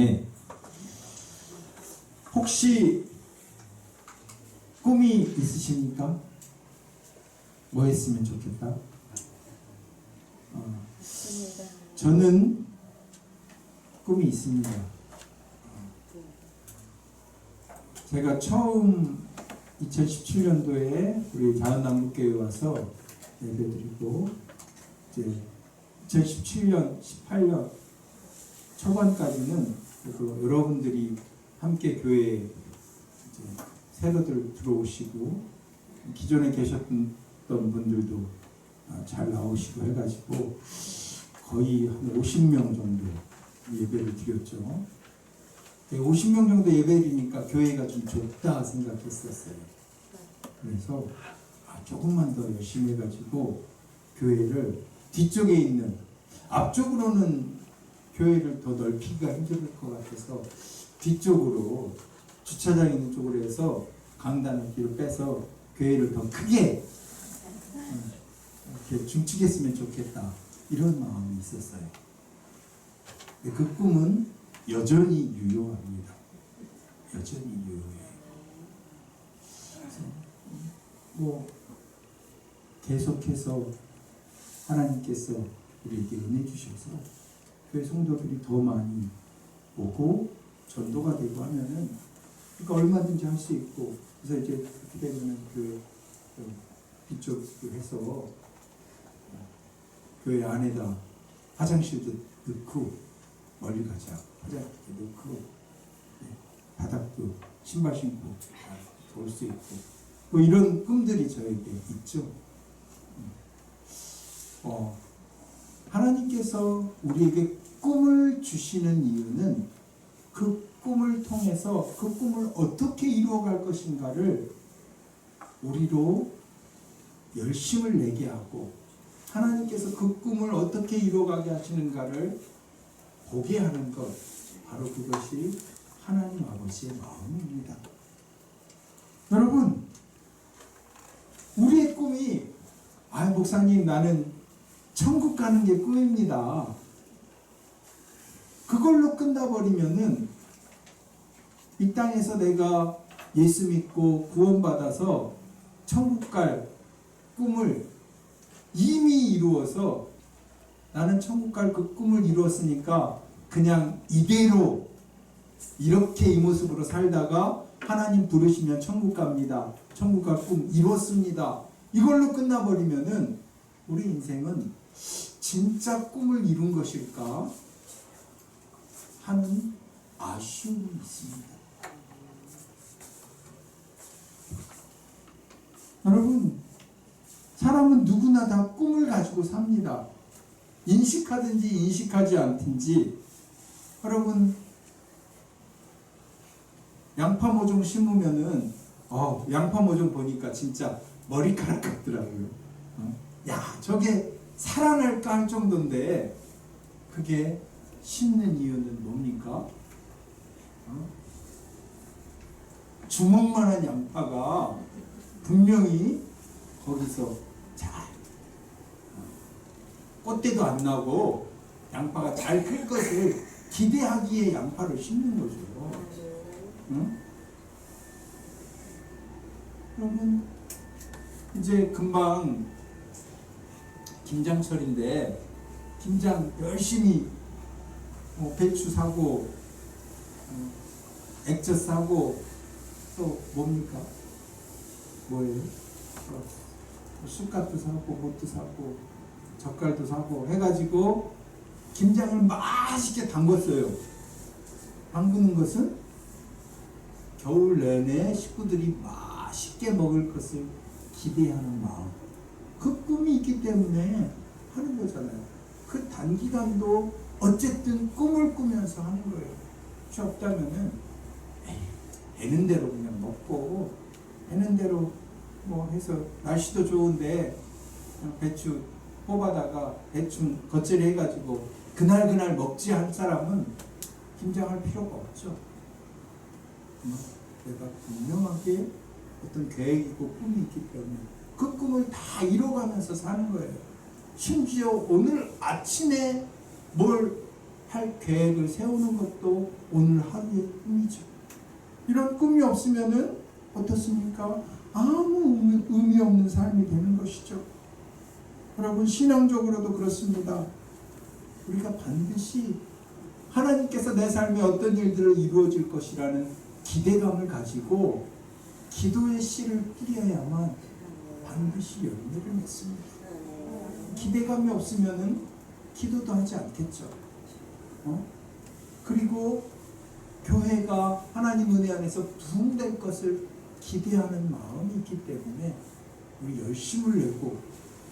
중에 혹시 꿈이 있으십니까? 뭐 했으면 좋겠다? 어. 저는 꿈이 있습니다. 제가 처음 2017년도에 우리 자연남북교회 와서 예배드리고 이제 2017년, 18년 초반까지는 그 여러분들이 함께 교회에 새로들 들어오시고 기존에 계셨던 분들도 아, 잘 나오시고 해가지고 거의 한 50명 정도 예배를 드렸죠. 50명 정도 예배드리니까 교회가 좀 좁다 생각했었어요. 그래서 아, 조금만 더 열심히 해가지고 교회를 뒤쪽에 있는 앞쪽으로는 교회를 더 넓히기가 힘들 것 같아서 뒤쪽으로 주차장 있는 쪽으로 해서 강단을 뒤로 빼서 교회를 더 크게 음, 이렇게 중축했으면 좋겠다 이런 마음이 있었어요. 그 꿈은 여전히 유효합니다. 여전히. 그래서 뭐 계속해서 하나님께서 우리에게 은혜 주셔서 교회 성도들이 더 많이 오고 전도가 되고 하면은 그러니까 얼마든지 할 수 있고 그래서 이제 그렇게 되면은 그 뒤쪽으로 해서 교회 안에다 화장실도 넣고 멀리 가자 화장실 넣고 네, 바닥도 신발 신고 돌 수 있고 뭐 이런 꿈들이 저에게 있죠. 음. 어, 하나님께서 우리에게 꿈을 주시는 이유는 그 꿈을 통해서 그 꿈을 어떻게 이루어갈 것인가를 우리로 열심을 내게 하고 하나님께서 그 꿈을 어떻게 이루어가게 하시는가를 보게 하는 것 바로 그것이 하나님 아버지의 마음입니다. 여러분 우리의 꿈이 아 목사님 나는 천국 가는 게 꿈입니다. 그걸로 끝나버리면은 이 땅에서 내가 예수 믿고 구원받아서 천국 갈 꿈을 이미 이루어서 나는 천국 갈 그 꿈을 이루었으니까 그냥 이대로 이렇게 이 모습으로 살다가 하나님 부르시면 천국 갑니다. 천국 갈 꿈 이뤘습니다. 이걸로 끝나버리면은 우리 인생은 진짜 꿈을 이룬 것일까 하는 아쉬움이 있습니다. 여러분, 사람은 누구나 다 꿈을 가지고 삽니다. 인식하든지 인식하지 않든지 여러분 양파 모종 심으면은 어 양파 모종 보니까 진짜 머리카락 같더라고요. 어? 야 저게 살아날까 할 정도인데 그게 심는 이유는 뭡니까? 어? 주먹만한 양파가 분명히 거기서 잘 어, 꽃대도 안 나고 양파가 잘 클 것을 기대하기에 양파를 심는 거죠. 응? 여러분 이제 금방 김장철인데 김장 열심히 뭐 배추 사고 어, 액젓 사고 또 뭡니까? 뭐예요? 어, 쑥갓도 사고 뭣도 사고 젓갈도 사고 해가지고 김장을 맛있게 담궜어요. 담그는 것은 겨울 내내 식구들이 맛있게 먹을 것을 기대하는 마음. 그 꿈이 있기 때문에 하는 거잖아요. 그 단기간도 어쨌든 꿈을 꾸면서 하는 거예요. 혹시 없다면은, 되는 대로 그냥 먹고, 되는 대로 뭐 해서, 날씨도 좋은데, 배추 뽑아다가 대충 겉절이 해가지고, 그날 그날 먹지 한 사람은 김장할 필요가 없죠. 음, 내가 분명하게 어떤 계획이 있고 꿈이 있기 때문에 그 꿈을 다 이뤄가면서 사는 거예요. 심지어 오늘 아침에 뭘 할 계획을 세우는 것도 오늘 하루의 꿈이죠. 이런 꿈이 없으면은 어떻습니까? 아무 의미 없는 삶이 되는 것이죠. 여러분 신앙적으로도 그렇습니다. 우리가 반드시 하나님께서 내 삶에 어떤 일들을 이루어질 것이라는 기대감을 가지고 기도의 씨를 뿌려야만 반드시 열매를 맺습니다. 기대감이 없으면은 기도도 하지 않겠죠. 어? 그리고 교회가 하나님 은혜 안에서 부흥될 것을 기대하는 마음이 있기 때문에 우리 열심을 내고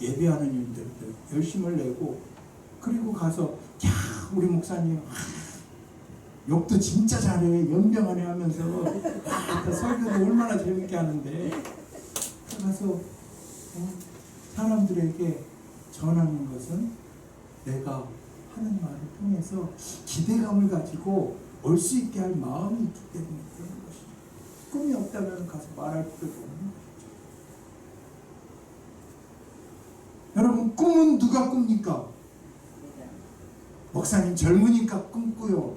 예배하는 일들 열심을 내고 그리고 가서 야 우리 목사님 아, 욕도 진짜 잘해 연병하네 하면서 아, 그 설교도 얼마나 재밌게 하는데 가서 어, 사람들에게 전하는 것은 내가 하는 말을 통해서 기대감을 가지고 올 수 있게 할 마음이 있기 때문에 그런 것이죠. 꿈이 없다면 가서 말할 필요도 없는 것이죠. 여러분 꿈은 누가 꿉니까? 목사님 젊으니까 꿈꾸요.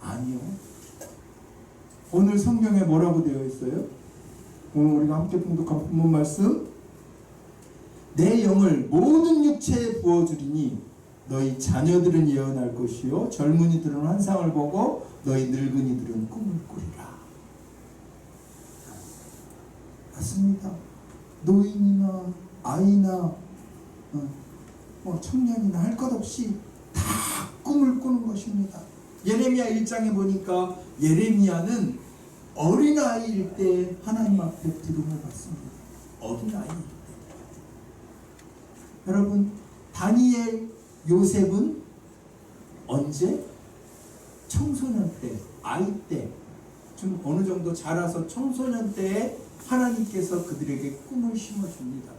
아니요. 오늘 성경에 뭐라고 되어 있어요? 오늘 우리가 함께 봉독한 본문 말씀 내 영을 모든 육체에 부어주리니 너희 자녀들은 예언할 것이요 젊은이들은 환상을 보고 너희 늙은이들은 꿈을 꾸리라. 맞습니다. 노인이나 아이나 어, 뭐 청년이나 할 것 없이 다 꿈을 꾸는 것입니다. 예레미야 1장에 보니까 예레미야는 어린아이일 때 하나님 앞에 부름을 받습니다. 어린아이일 때 여러분 다니엘 요셉은 언제 청소년 때 아이 때 좀 어느 정도 자라서 청소년 때에 하나님께서 그들에게 꿈을 심어 줍니다.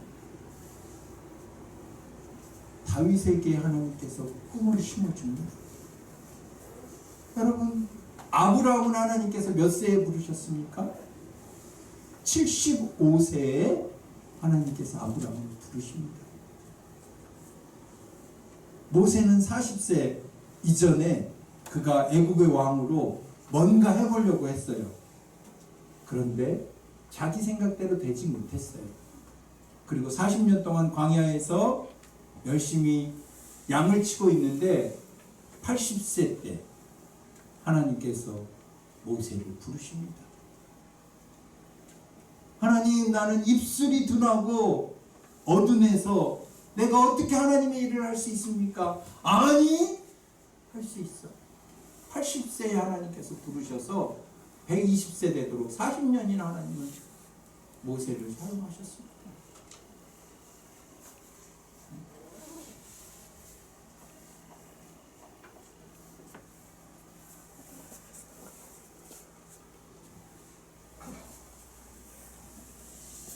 다윗에게 하나님께서 꿈을 심어 줍니다. 여러분 아브라함은 하나님께서 몇 세에 부르셨습니까? 75세에 하나님께서 아브라함을 부르십니다. 모세는 40세 이전에 그가 애국의 왕으로 뭔가 해보려고 했어요. 그런데 자기 생각대로 되지 못했어요. 그리고 40년 동안 광야에서 열심히 양을 치고 있는데 80세 때 하나님께서 모세를 부르십니다. 하나님 나는 입술이 둔하고 어둠에서 내가 어떻게 하나님의 일을 할 수 있습니까? 아니 할 수 있어. 80세에 하나님께서 부르셔서 120세 되도록 40년이나 하나님은 모세를 사용하셨습니다.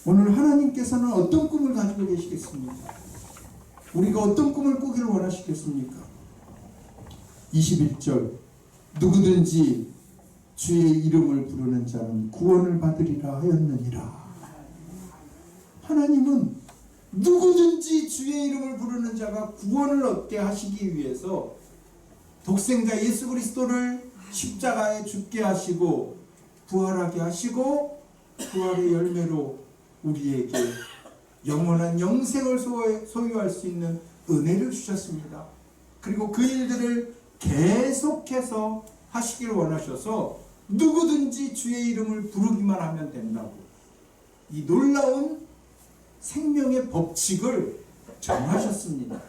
오늘 하나님께서는 어떤 꿈을 가지고 계시겠습니까? 우리가 어떤 꿈을 꾸기를 원하시겠습니까? 21절 누구든지 주의 이름을 부르는 자는 구원을 받으리라 하였느니라. 하나님은 누구든지 주의 이름을 부르는 자가 구원을 얻게 하시기 위해서 독생자 예수 그리스도를 십자가에 죽게 하시고 부활하게 하시고 부활의 열매로 우리에게 영원한 영생을 소유할 수 있는 은혜를 주셨습니다. 그리고 그 일들을 계속해서 하시길 원하셔서 누구든지 주의 이름을 부르기만 하면 된다고 이 놀라운 생명의 법칙을 정하셨습니다.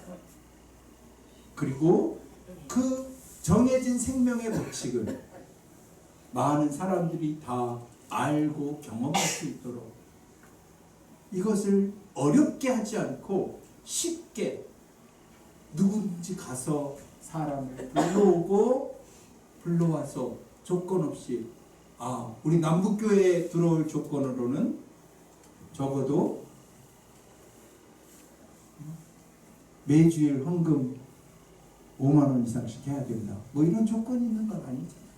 그리고 그 정해진 생명의 법칙을 많은 사람들이 다 알고 경험할 수 있도록 이것을 어렵게 하지 않고 쉽게 누구든지 가서 사람을 불러오고 불러와서 조건 없이 아 우리 남북교회에 들어올 조건으로는 적어도 매주일 헌금 5만 원 이상씩 해야 된다. 뭐 이런 조건이 있는 건 아니잖아요.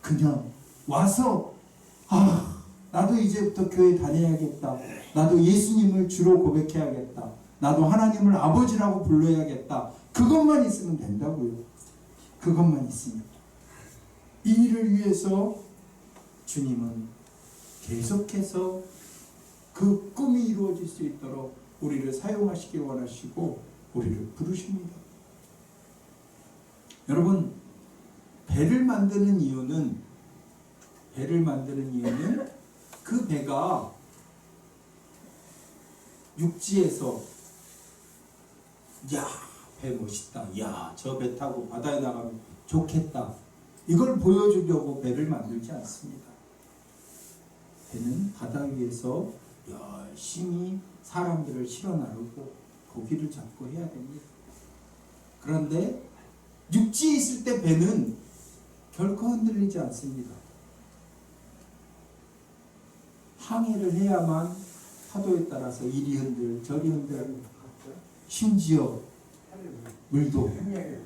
그냥 와서 아 나도 이제부터 교회 다녀야겠다. 나도 예수님을 주로 고백해야겠다. 나도 하나님을 아버지라고 불러야겠다. 그것만 있으면 된다고요. 그것만 있으면. 이 일을 위해서 주님은 계속해서 그 꿈이 이루어질 수 있도록 우리를 사용하시길 원하시고 우리를 부르십니다. 여러분 배를 만드는 이유는 배를 만드는 이유는 그 배가 육지에서 야, 배 멋있다. 야, 저 배 타고 바다에 나가면 좋겠다. 이걸 보여주려고 배를 만들지 않습니다. 배는 바다 위에서 열심히 사람들을 실어 나르고 고기를 잡고 해야 됩니다. 그런데 육지에 있을 때 배는 결코 흔들리지 않습니다. 항해를 해야만 파도에 따라서 이리 흔들 저리 흔들 심지어 물도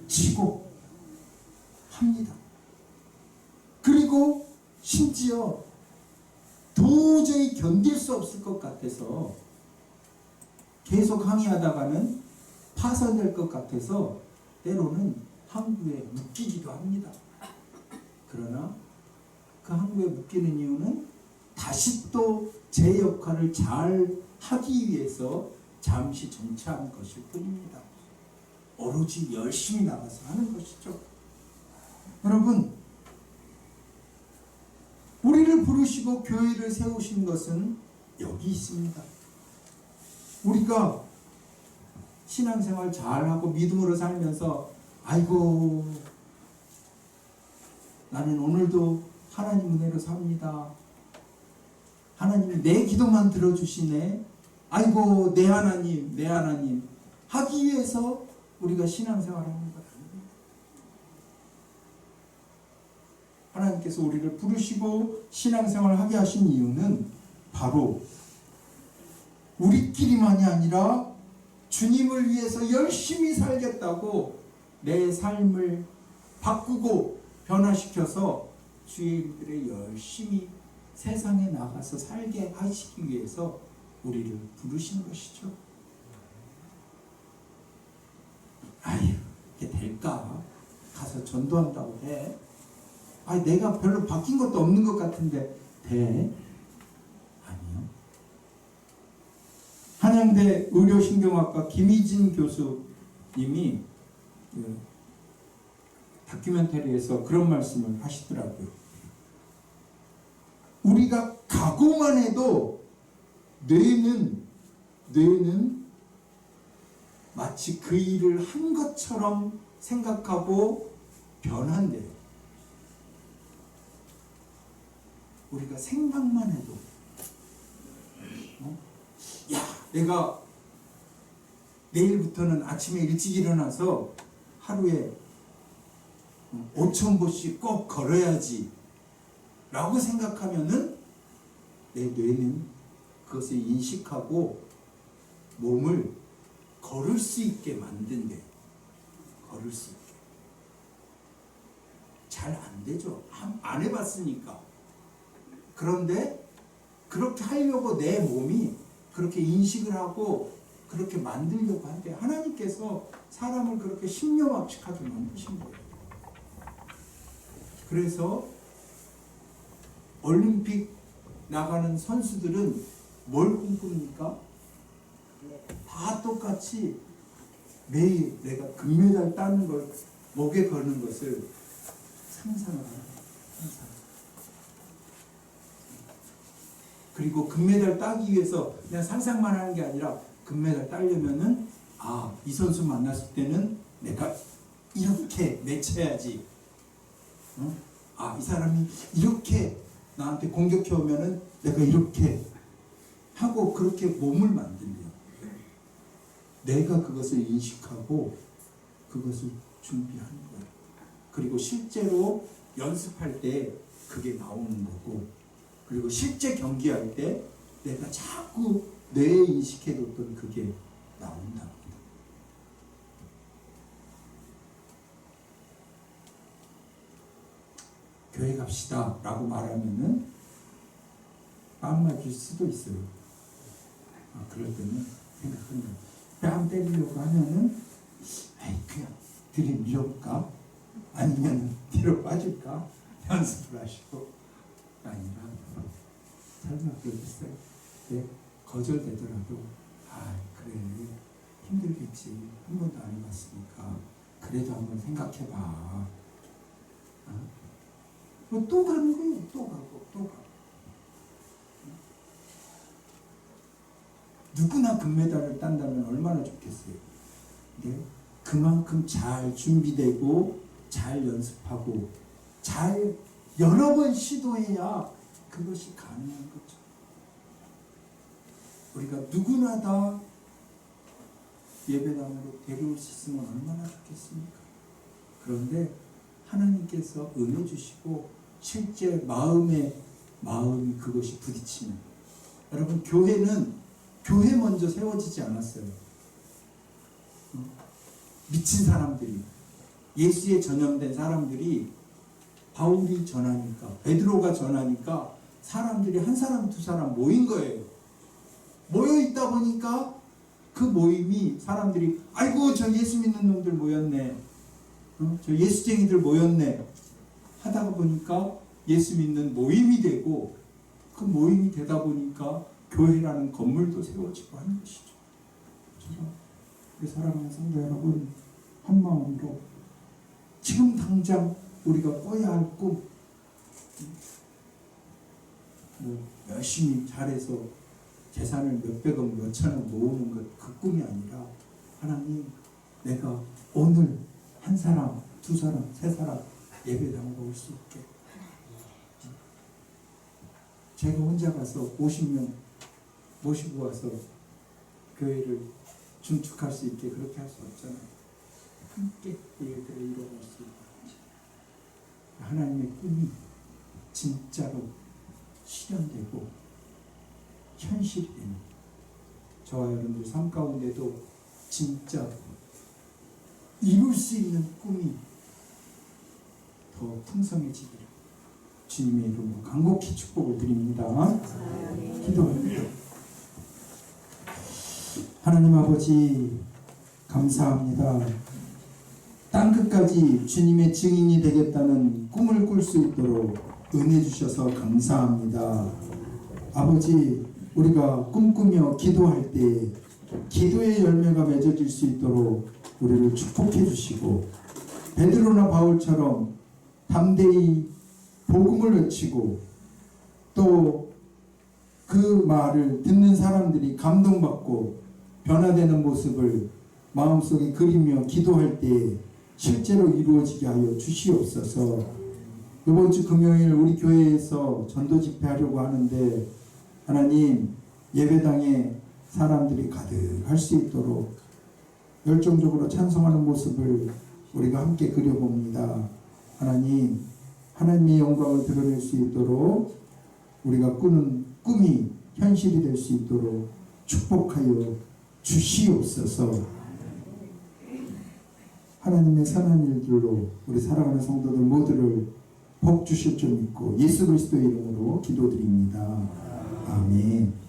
치고 합니다. 그리고 심지어 도저히 견딜 수 없을 것 같아서 계속 항해하다가는 파손될 것 같아서 때로는 항구에 묶이기도 합니다. 그러나 그 항구에 묶이는 이유는 다시 또 제 역할을 잘 하기 위해서 잠시 정차한 것일 뿐입니다. 오로지 열심히 나가서 하는 것이죠. 여러분, 우리를 부르시고 교회를 세우신 것은 여기 있습니다. 우리가 신앙생활 잘하고 믿음으로 살면서 아이고 나는 오늘도 하나님 은혜로 삽니다. 하나님이 내 기도만 들어주시네. 아이고 내 하나님 내 하나님 하기 위해서 우리가 신앙생활하는 것 아닙니다. 하나님께서 우리를 부르시고 신앙생활을 하게 하신 이유는 바로 우리끼리만이 아니라 주님을 위해서 열심히 살겠다고 내 삶을 바꾸고 변화시켜서 주인들의 열심히 세상에 나가서 살게 하시기 위해서 우리를 부르신 것이죠. 아유, 이게 될까? 가서 전도한다고 해. 아, 내가 별로 바뀐 것도 없는 것 같은데 돼? 아니요. 한양대 의료신경학과 김희진 교수님이 그 다큐멘터리에서 그런 말씀을 하시더라고요. 우리가 각오만 해도 뇌는 뇌는 마치 그 일을 한 것처럼 생각하고 변한대요. 우리가 생각만 해도 어? 야 내가 내일부터는 아침에 일찍 일어나서 하루에 5천 보씩 꼭 걸어야지 라고 생각하면은 내 뇌는 그것을 인식하고 몸을 걸을 수 있게 만든대. 걸을 수 있게. 잘 안 되죠. 안- 안 해봤으니까. 그런데 그렇게 하려고 내 몸이 그렇게 인식을 하고 그렇게 만들려고 한대. 하나님께서 사람을 그렇게 신묘합식하게 만드신 거예요. 그래서 올림픽 나가는 선수들은 뭘 꿈꿉니까? 다 똑같이 매일 내가 금메달 따는 걸 목에 거는 것을 상상을 하는 거예요. 상상. 그리고 금메달 따기 위해서 그냥 상상만 하는 게 아니라 금메달 따려면은 아, 이 선수 만났을 때는 내가 이렇게 맺혀야지. 어? 아, 이 사람이 이렇게 나한테 공격해 오면은 내가 이렇게 하고 그렇게 몸을 만든대요. 내가 그것을 인식하고 그것을 준비하는 거예요. 그리고 실제로 연습할 때 그게 나오는 거고, 그리고 실제 경기할 때 내가 자꾸 뇌에 인식해뒀던 그게 나온다. 교회 갑시다 라고 말하면은 빵 맞을 수도 있어요. 아, 그럴 때는 생각하는 거예요. 뺨 때리려고 하면은 에이 그냥 들이밀어볼까? 아니면 뒤로 빠질까? 연습을 하시고 아니라 설마 그러겠어요? 네, 거절되더라도 아 그래 힘들겠지 한 번도 안 해봤으니까 그래도 한번 생각해봐 어? 뭐또 가는 거예요 또 가고 또 누구나 금메달을 딴다면 얼마나 좋겠어요 네? 그만큼 잘 준비되고 잘 연습하고 잘 여러 번 시도해야 그것이 가능한 거죠. 우리가 누구나 다 예배당으로 데려올 수 있으면 얼마나 좋겠습니까? 그런데 하나님께서 은혜 주시고 실제 마음에 마음이 그것이 부딪히면 여러분 교회는 교회 먼저 세워지지 않았어요. 미친 사람들이 예수에 전염된 사람들이 바울이 전하니까 베드로가 전하니까 사람들이 한 사람 두 사람 모인 거예요. 모여 있다 보니까 그 모임이 사람들이 아이고 저 예수 믿는 놈들 모였네. 어? 저 예수쟁이들 모였네. 하다가 보니까 예수 믿는 모임이 되고 그 모임이 되다 보니까 교회라는 건물도 세워지고 하는 것이죠. 저는 우리 사랑하는 성도 여러분 한 마음으로 지금 당장 우리가 꿔야 할 꿈, 뭐 열심히 잘해서 재산을 몇백억, 몇천억 모으는 것 그 꿈이 아니라 하나님 내가 오늘 한 사람, 두 사람, 세 사람 예배당으로 올 수 있게. 제가 혼자 가서 50명 모시고 와서 교회를 중축할 수 있게 그렇게 할 수 없잖아요. 함께 이 일들을 이루어갈 수 있게. 하나님의 꿈이 진짜로 실현되고 현실이 되는 저와 여러분들 삶 가운데도 진짜 이룰 수 있는 꿈이 더 풍성해지기를 주님의 이름으로 간곡히 축복을 드립니다. 기도합니다. 하나님 아버지 감사합니다. 땅 끝까지 주님의 증인이 되겠다는 꿈을 꿀 수 있도록 은혜 주셔서 감사합니다. 아버지, 우리가 꿈꾸며 기도할 때 기도의 열매가 맺어질 수 있도록 우리를 축복해 주시고 베드로나 바울처럼 담대히 복음을 외치고 또 그 말을 듣는 사람들이 감동받고 변화되는 모습을 마음속에 그리며 기도할 때 실제로 이루어지게 하여 주시옵소서. 이번 주 금요일 우리 교회에서 전도 집회하려고 하는데 하나님 예배당에 사람들이 가득할 수 있도록 열정적으로 찬송하는 모습을 우리가 함께 그려봅니다. 하나님 하나님의 영광을 드러낼 수 있도록 우리가 꾸는 꿈이 현실이 될 수 있도록 축복하여 주시옵소서. 하나님의 선한 일들로 우리 사랑하는 성도들 모두를 복 주실 줄 믿고 예수 그리스도의 이름으로 기도드립니다. 아멘.